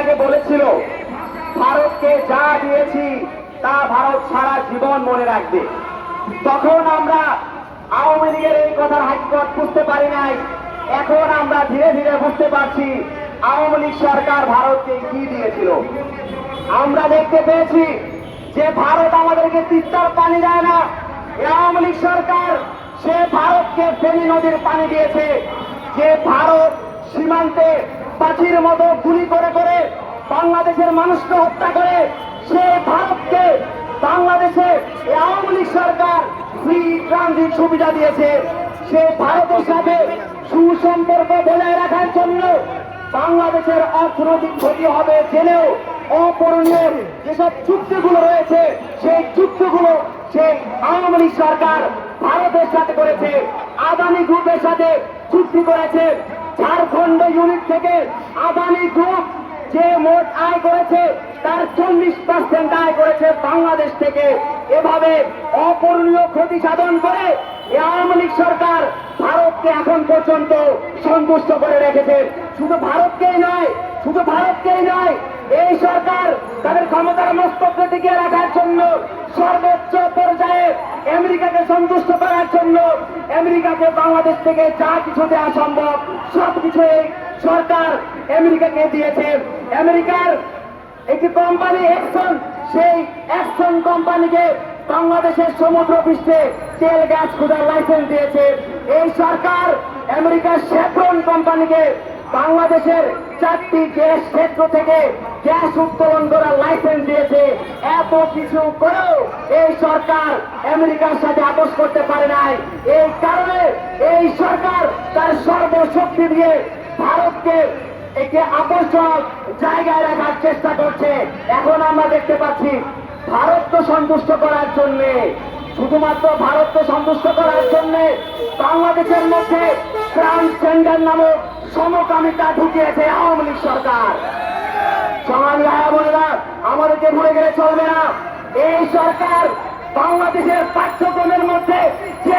আগে বলেছিল, ভারতকে যা দিয়েছি, তা ভারত সারা জীবন মনে রাখবে। তখন আমরা আওয়ামী লীগের এই কথার হাকিকত বুঝতে পারি নাই। এখন আমরা ধীরে ধীরে বুঝতে পারছি আওয়ামী লীগ সরকার ভারতকে কি দিয়েছিল। আমরা দেখতে পেয়েছি যে ভারত আমাদেরকে তিস্তার পানি দেয় না। আওয়ামী লীগ সরকার সে ভারতকে ফেনী নদীর পানি দিয়েছে। যে ভারত সীমান্তে পাখির মতো গুলি করে করে বাংলাদেশের মানুষকে হত্যা করে সে ভারতকে বাংলাদেশে আওয়ামী লীগ সরকার ফ্রি ট্রানজিট সুবিধা দিয়েছে। সে ভারতের সাথে সুসম্পর্ক বজায় রাখার জন্য বাংলাদেশের অর্থনৈতিক ক্ষতি হবে জেনেও অপূরণীয় যেসব চুক্তিগুলো রয়েছে, সেই চুক্তিগুলো সেই আওয়ামী লীগ সরকার ভারতের সাথে করেছে, আদানি গ্রুপের সাথে চুক্তি করেছে। ঝাড়খণ্ড ইউনিট থেকে আদানি গ্রুপ যে মোট আয় করেছে, তার চল্লিশ পার্সেন্ট আয় করেছে বাংলাদেশ থেকে। এভাবে অপূরণীয় ক্ষতি সাধন করে আওয়ামী লীগ সরকার ভারতকে এখন পর্যন্ত সন্তুষ্ট করে রেখেছে। শুধু ভারতকেই নয়, শুধু ভারতকেই নয়, এই সরকার তাদের ক্ষমতার মস্তকে টিকিয়ে রাখার জন্য সর্বোচ্চ পর্যায়ে আমেরিকাকে সন্তুষ্ট করার জন্য আমেরিকাকে বাংলাদেশ থেকে যা কিছু দেওয়া সম্ভব সব কিছু সরকার আমেরিকাকে দিয়েছে। আমেরিকার একটি কোম্পানি অ্যাকশন সেই অ্যাকশন কোম্পানিকে বাংলাদেশের সমুদ্র পৃষ্ঠে তেল, গ্যাস খোঁজার লাইসেন্স দিয়েছে। এই সরকার আমেরিকার শেফরন কোম্পানিকে বাংলাদেশের চারটি গ্যাস ক্ষেত্র থেকে গ্যাস উত্তোলন করার লাইসেন্স দিয়েছে। এত কিছু করেও এই সরকার আমেরিকার সাথে আপোষ করতে পারে নাই। এই কারণে এই সরকার তার সর্বশক্তি দিয়ে ভারতকে একটি আকর্ষক জায়গায় রাখার চেষ্টা করছে। এখন আমরা দেখতে পাচ্ছি ভারতকে সন্তুষ্ট করার জন্য, শুধুমাত্র ভারতকে সন্তুষ্ট করার জন্য বাংলাদেশের মধ্যে ট্রান্সজেন্ডার নামক সমকামিতা ঢুকিয়েছে আওয়ামী লীগ সরকার। আমাদেরকে ভুলে গেলে চলবে না। এই সরকার বাংলাদেশের পাঠ্যক্রমের মধ্যে যে